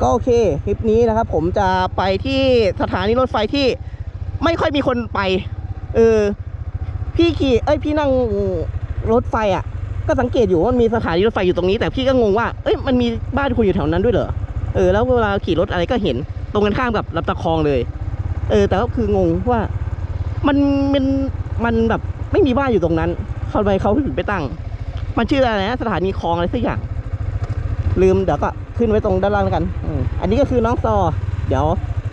ก็โอเคคลิปนี้นะครับ ผมจะไปที่สถานีรถไฟที่ไม่ค่อยมีคนไปเออพี่ขี่เอ้ยพี่นั่งรถไฟอะ ก็สังเกตอยู่ว่ามันมีสถานีรถไฟอยู่ตรงนี้ แต่พี่ก็งงว่าเอ้ยมันมีบ้านคุณอยู่แถวนั้นด้วยเหรอเออแล้วเวลาขี่รถอะไรก็เห็นตรงกันข้ามกับลำตะคองเลย เออ แต่ก็คืองงว่ามันมันมันแบบไม่มีบ้านอยู่ตรงนั้นทำไมเขาถึงไปตั้ง มันชื่ออะไรนะสถานีคลองอะไรสักอย่าง ลืมเดี๋ยวก็ขึ้นไว้ตรงด้านล่างแล้วกันอืม อันนี้ก็คือน้องซอ เดี๋ยว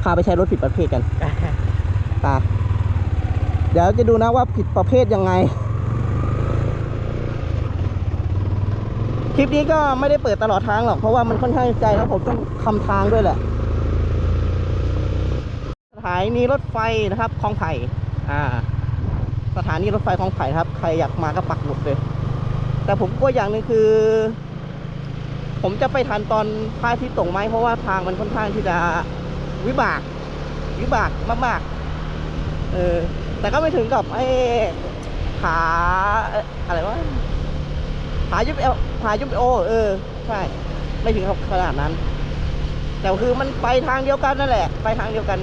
พาไปใช้รถผิดประเภทกันตาเดี๋ยวจะดูนะว่าผิดประเภทยังไง คลิปนี้ก็ไม่ได้เปิดตลอดทางหรอกเพราะว่ามันค่อนข้างไกลแล้วผมต้องทำทางด้วยแหละสถานีรถไฟนะครับคลองไผ่อ่า สถานีรถไฟคลองไผ่ครับ ใครอยากมาก็ปักหมุดเลย แต่ผมกลัวอย่างหนึ่งคือ ผมจะไปทันตอนพระอาทิตย์ตกไหมเพราะว่าทางมันค่อนข้างที่จะวิบาก วิบากมากๆเออแต่ก็ไม่ถึงกับไอ้ผาอะไรวะผายุบเอลผายุบโอ เออ ใช่ ไม่ถึงกับขนาดนั้น แต่คือมันไปทางเดียวกันนั่นแหละ ไปทางเดียวกัน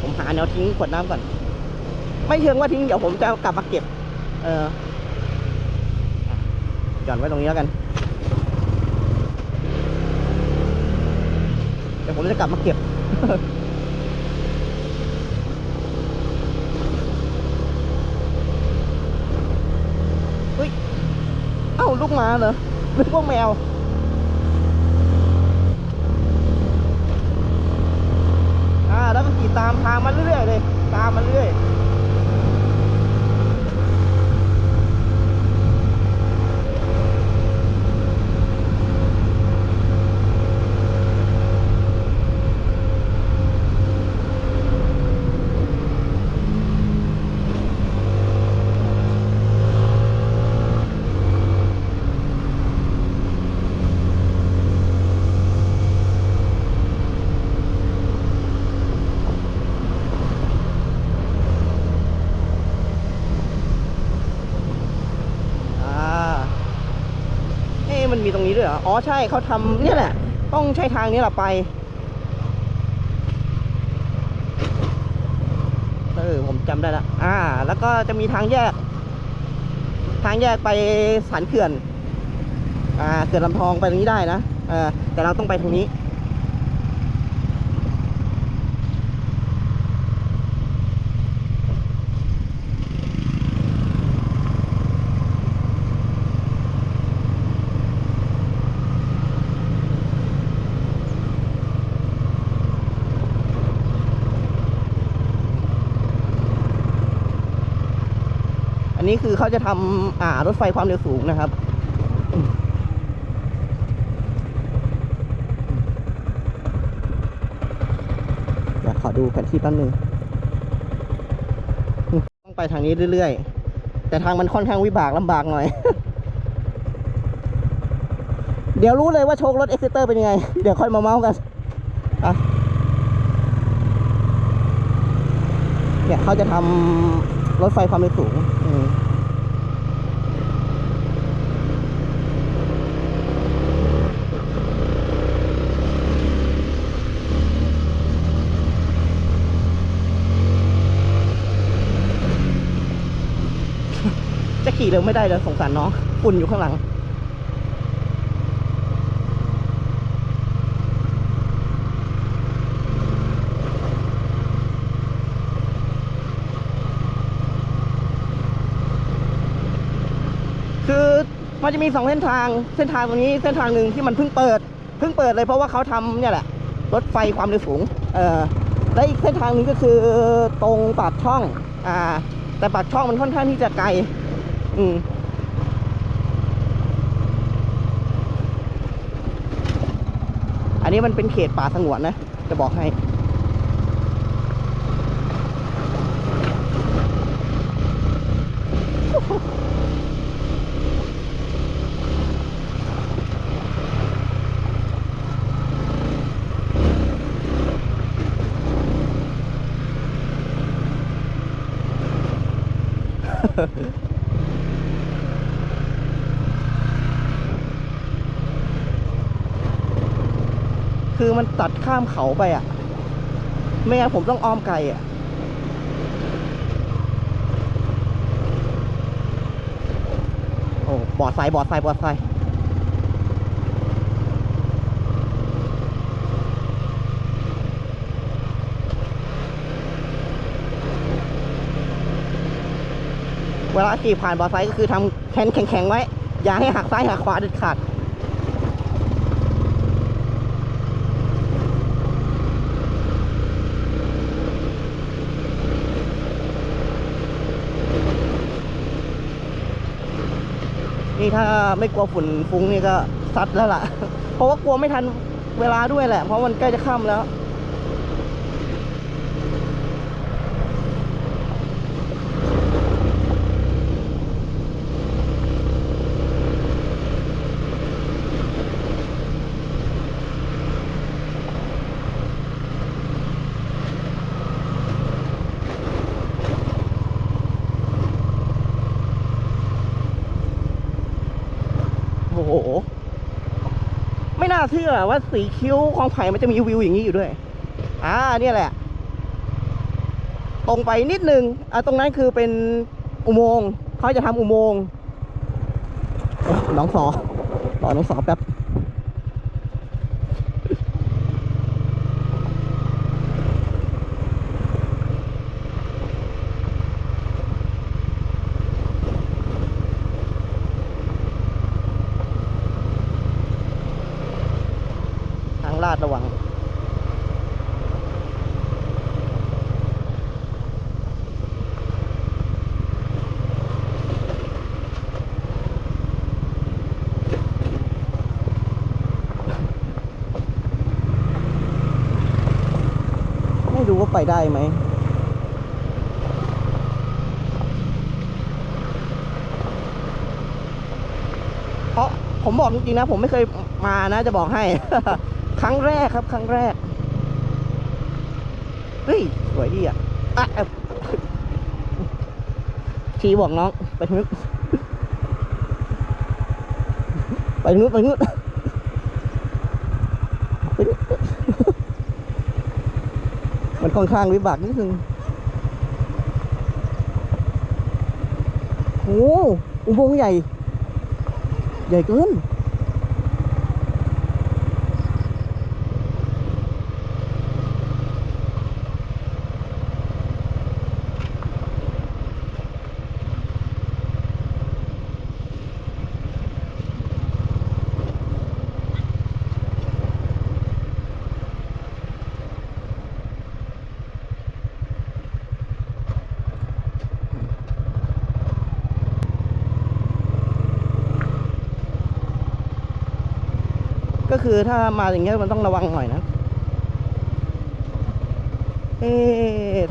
ผมหาแนวทิ้งขวดน้ำก่อน ไม่เชิงว่าทิ้งเดี๋ยวผมจะกลับมาเก็บ เอออะหย่อนไว้ตรงนี้แล้วกัน เดี๋ยวผมจะกลับมาเก็บเฮ้ย เอ้าลูกมาเหรอหรือพวกแมวอ่าแล้วก็ขี่ตามทางมาเรื่อยๆเลย ตามมาเรื่อย อ่าเอ๊ะมันมีตรงนี้ด้วยเหร อ๋อใช่เขาทำเนี่ยแหละ ต้องใช้ทางนี้แหละไป เออผมจำได้ละอ่า แล้วก็จะมีทางแยก ทางแยกไปสันเขื่อน อ่าเขื่อนลำทองไปตรงนี้ได้นะเออแต่เราต้องไปทางนี้ นี้คือเขาจะทำอ่ารถไฟความเร็วสูงนะครับเดี๋ยวขอดูแผนที่แป๊บนึงต้องไปทางนี้เรื่อยๆ แต่ทางมันค่อนข้างวิบากลำบากหน่อย เดี๋ยวรู้เลยว่าโชครถเอ็กซิเตอร์เป็นยังไง เดี๋ยวค่อยมาเมาส์กันอะเนี่ยเขาจะทำ รถไฟความเร็วสูงจะขี่เร็วไม่ได้เลยสงสารน้องฝุ่นอยู่ข้างหลัง จะมีสองเส้นทางเส้นทางตรงนี้เส้นทางหนึ่งที่มันเพิ่งเปิดเพิ่งเปิดเลยเพราะว่าเขาทำเนี่ยแหละรถไฟความเร็วสูงเออและอีกเส้นทางนึงก็คือตรงปากช่องอ่าแต่ปากช่องมันค่อนข้างที่จะไกล อืมอันนี้มันเป็นเขตป่าสงวนนะ จะบอกให้ คือมันตัดข้ามเขาไปอะ ไม่งั้นผมต้องอ้อมไกลอะโอ้บอดไซบอดไซบอดไซ เวลาขี่ผ่านบอไซก็คือทำแขนแข็งๆไว้ อย่าให้หักซ้ายหักขวาเด็ดขาดนี่ถ้าไม่กลัวฝุ่นฟุ้งนี่ก็ซัดแล้วล่ะ เพราะว่ากลัวไม่ทันเวลาด้วยแหละ เพราะมันใกล้จะค่ำแล้ว เชื่อว่าสีคิ้วของไผ่มันจะมีวิวอย่างนี้อยู่ด้วย อ่าเนี่ยแหละ ตรงไปนิดนึงอะตรงนั้นคือเป็นอุโมงค์เขาจะทำอุโมงค์เอ๊ะน้องสอรอน้องสอแป๊บ ไม่รู้ว่าไปได้ไหมเพราะผมบอกจริงๆนะ ผมไม่เคยมานะจะบอกให้ ครั้งแรกครับ ครั้งแรกเฮ้ยสวยดีอะอะชีบอกน้อง ไปทางนู้นไปทางนู้นไปทางนู้นไปทางนู้น มันค่อนข้างวิบากนิดนึงโอ้อุโมงค์ใหญ่ ใหญ่เกิน ก็คือถ้ามาอย่างเงี้ยมันต้องระวังหน่อยนะ เอ๊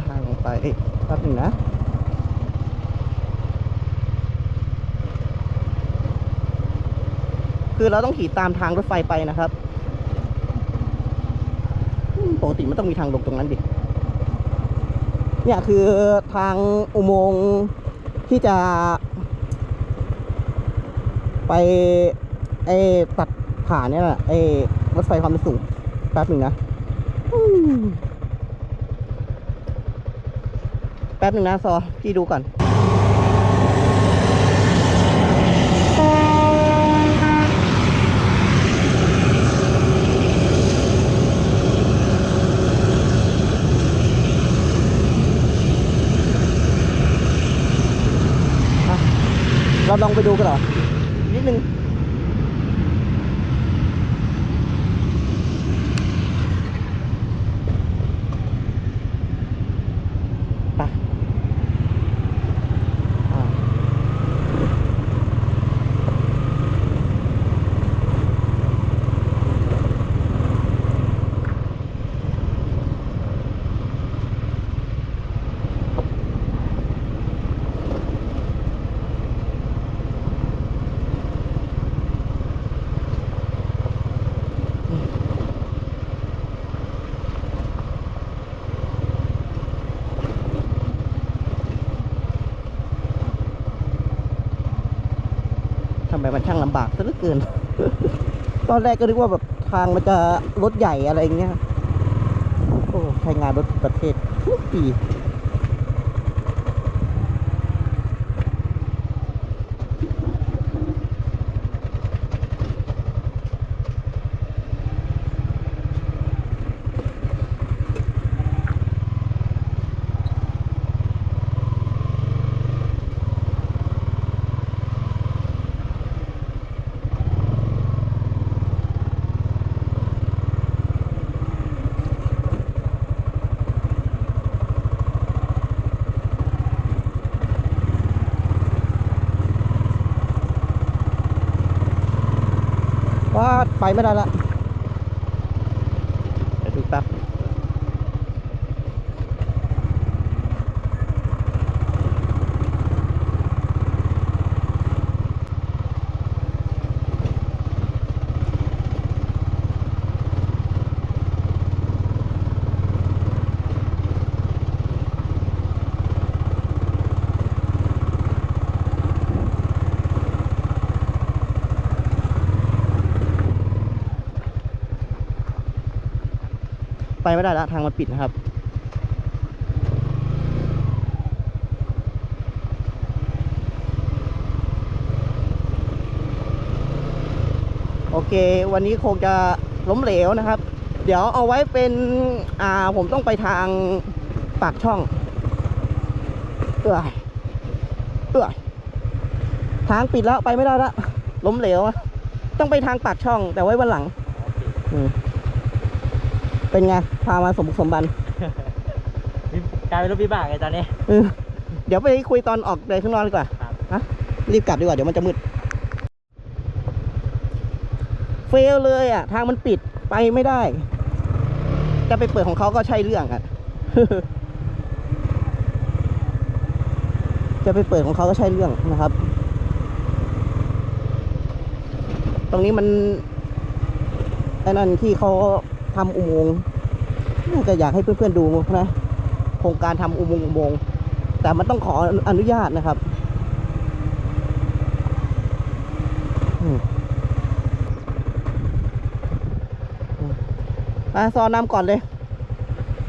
ทางไปแป๊บหนึงนะคือเราต้องขี่ตามทางรถไฟไปนะครับ ปกติมันต้องมีทางลงตรงนั้นดิ เนี่ยคือทางอุโมงค์ที่จะ ไปไอ้ตัด ผ่านเนี่ยแหละไอ้รถไฟความเร็วสูงแป๊บหนึ่งนะแป๊บหนึ่งนะซอพี่ดูก่อนเราลองไปดูกันเหรอนิดนึง ทำไมมันช่างลำบากซะเหลือเกิน ตอนแรกก็นึกว่าแบบทางมันจะรถใหญ่อะไรเงี้ย โอ้ใช้งานรถประเทศทุกปี ว่า ไปไม่ได้ละ ไปไม่ได้ละทางมันปิดนะครับโอเค วันนี้คงจะล้มเหลวนะครับ เดี๋ยวเอาไว้เป็นอ่าผมต้องไปทางปากช่องเอ้ยเอ้ยทางปิดแล้วไปไม่ได้ละล้มเหลว ต้องไปทางปากช่อง แต่ไว้วันหลัง อืม เป็นไง พามาสมบุกสมบันกลายเป็นรถวิบากไงตอนนี้ เออเดี๋ยวไปคุยตอนออกเดินข้างนอกดีกว่าครับ ฮะรีบกลับดีกว่า เดี๋ยวมันจะมืด เฟลเลยอะ ทางมันปิดไปไม่ได้ จะไปเปิดของเขาก็ใช่เรื่องอะ จะไปเปิดของเขาก็ใช่เรื่องนะครับ ตรงนี้มันไอ้นั่นที่เขา ทำอุโมงค์น่าจะอยากให้เพื่อนๆดูนะโครงการทำอุโมงค์อุโมงค์แต่มันต้องขออนุญาตนะครับมอืมอะซอนำก่อนเลย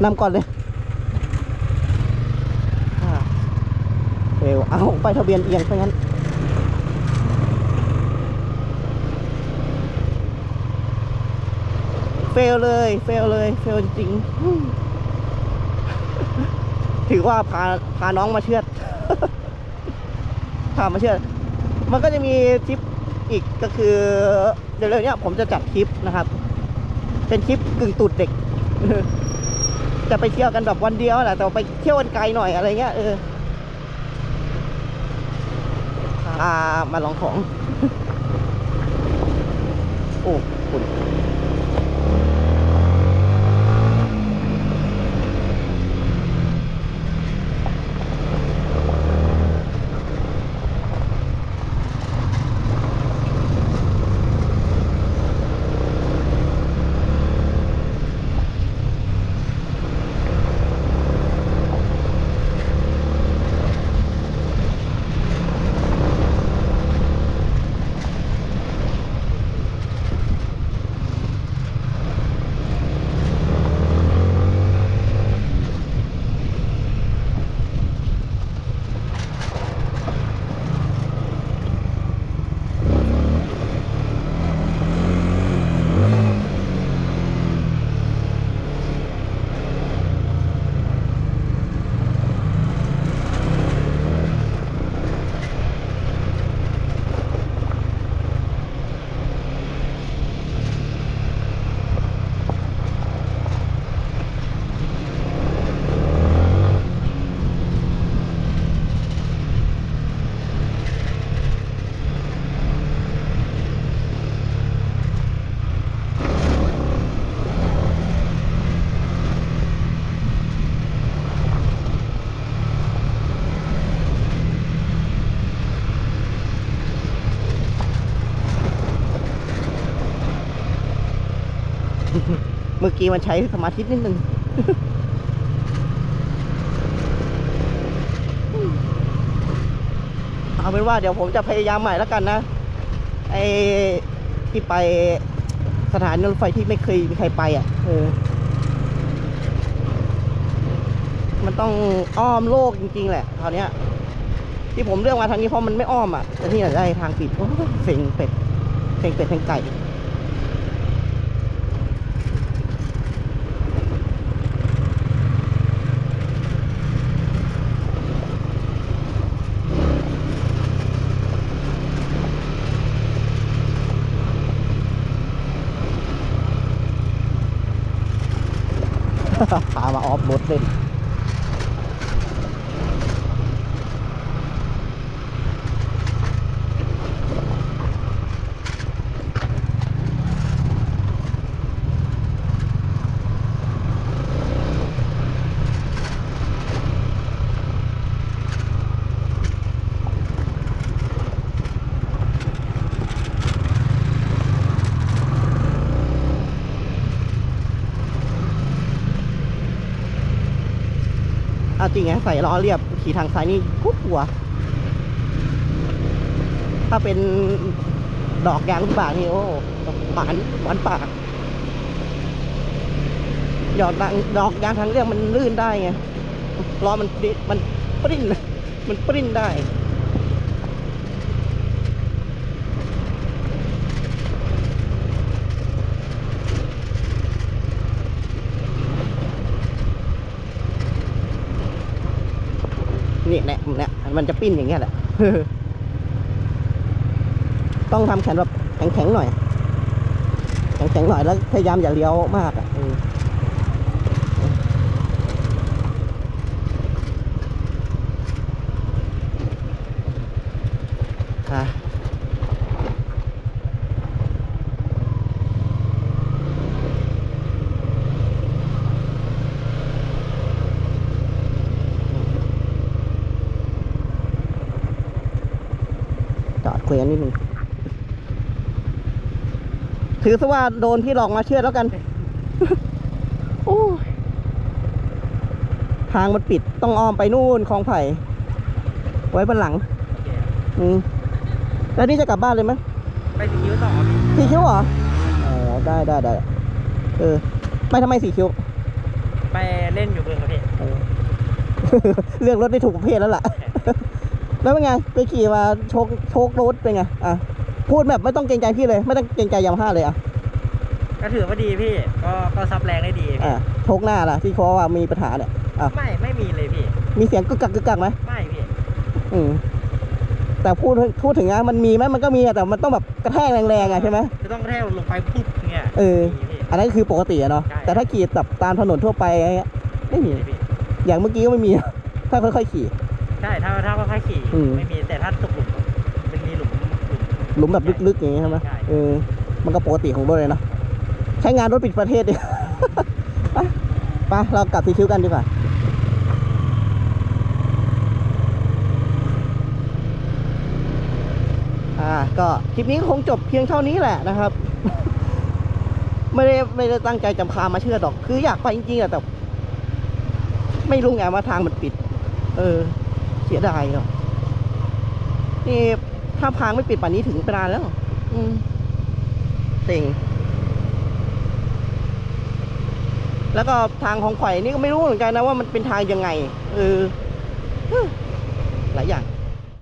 นำก่อนเลยเฟลเอาไปทะเบียนเอียงซะงั้น เฟลเลย เฟลเลย เฟลจริงถือว่าพาพาน้องมาเชือด พามาเชือด มันก็จะมีทริปอีกก็คือ เดี๋ยวๆเนี้ยผมจะจัดทริปนะครับ เป็นทริปกึ่งตูดเด็ก จะไปเที่ยวกันแบบวันเดียวแหละแต่ไปเที่ยวกันไกลหน่อยอะไรเงี้ยเออพามาลองของ เมื่อกี้มันใช้สมาธินิดนึงเอาเป็นว่าเดี๋ยวผมจะพยายามใหม่แล้วกันนะ ไอ้ที่ไปสถานีรถไฟที่ไม่เคยมีใครไปอะ เออ มันต้องอ้อมโลกจริง ๆ แหละคราวนี้ยที่ผมเลือกมาทางนี้เพราะมันไม่อ้อมอะแต่ที่ไหนได้ทางปิดโอ้ยเซ็งเป็ดเซ็งเป็ดเซ็งไก่ พาม จริงไงใส่ล้อเรียบขี่ทางซ้ายนี่กุ๊บหัว ถ้าเป็นดอกยางลูกบากนี่โอ้หวานหวานปากหยอดดางดอกยางทางเรียบมันลื่นได้ไงล้อมันปริมันปริ้นมันปริ้นได้ นี่แหละเนี่ยมันจะปิ้นอย่างเงี้ยแหละต้องทำแขนแบบแข็งๆหน่อย แข็งๆหน่อยแล้วพยายามอย่าเลี้ยวมากอะ จอดคุยกันนิดนึงถือซะว่าโดนพี่หลอกมาเชื่อดแล้วกัน โอ้ยทางมันปิดต้องอ้อมไปนู่นคลองไผ่ ไว้บนหลัง อืมแล้วนี่จะกลับบ้านเลยไหมไปสีคิ้วต่อพี่สี่คิ้วเหรออ๋อได้ได้ได้เออไปทำไมสี่คิ้ว ไปเล่นอยู่เมืองครับพี่เออเลือกรถได้ถูกประเภทแล้วล่ะ แล้วเป็นไง ไปขี่มาโชคโชครถเป็นไง อะ พูดแบบไม่ต้องเกรงใจพี่เลย ไม่ต้องเกรงใจยามาฮ่าเลยอะ ก็ถือว่าดีพี่ ก็ก็ซับแรงได้ดีพี่อะโชคหน้าล่ะ ที่เขาว่ามีปัญหาเนี่ย อะ ไม่ไม่มีเลยพี่ มีเสียงกึกกักกึกกักไหมไม่พี่ อืม แต่พูดพูดถึงนะมันมีไหมมันก็มีอะแต่มันต้องแบบกระแทกแรงๆอะใช่ไหม จะต้องกระแทกลงไปปุ๊บเงี้ยเออ มีพี่ อันนั้นคือปกติอะเนาะ ใช่ แต่ถ้าขี่แบบตามถนนทั่วไปอะไรเงี้ยไม่มี พี่อย่างเมื่อกี้ก็ไม่มี ถ้าค่อยๆขี่ ใช่ถ้าถ้าค่อยๆขี่อืม ไม่มีแต่ถ้าตกหลุมมันมีหลุมหลุมหลุมแบบลึกๆอย่างงี้ใช่ไหมใช่เออ มันก็ปกติของรถเลยเนาะใช้งานรถปิดประเทศดิ ไปไปเรากลับสีคิ้วกันดีกว่า อ่า ก็คลิปนี้ก็คงจบเพียงเท่านี้แหละนะครับ ไม่ได้ไม่ได้ตั้งใจจำคามาเชื่อดอก คืออยากไปจริงๆอะแต่ ไม่รู้ไงว่าทางมันปิด เออเสียดายเนาะนี่ถ้าพางไม่ปิดป่านนี้ถึงปนานแล้ว อืมเต็งแล้วก็ทางของข่อยนี่ก็ไม่รู้เหมือนกันนะว่ามันเป็นทางยังไงเออ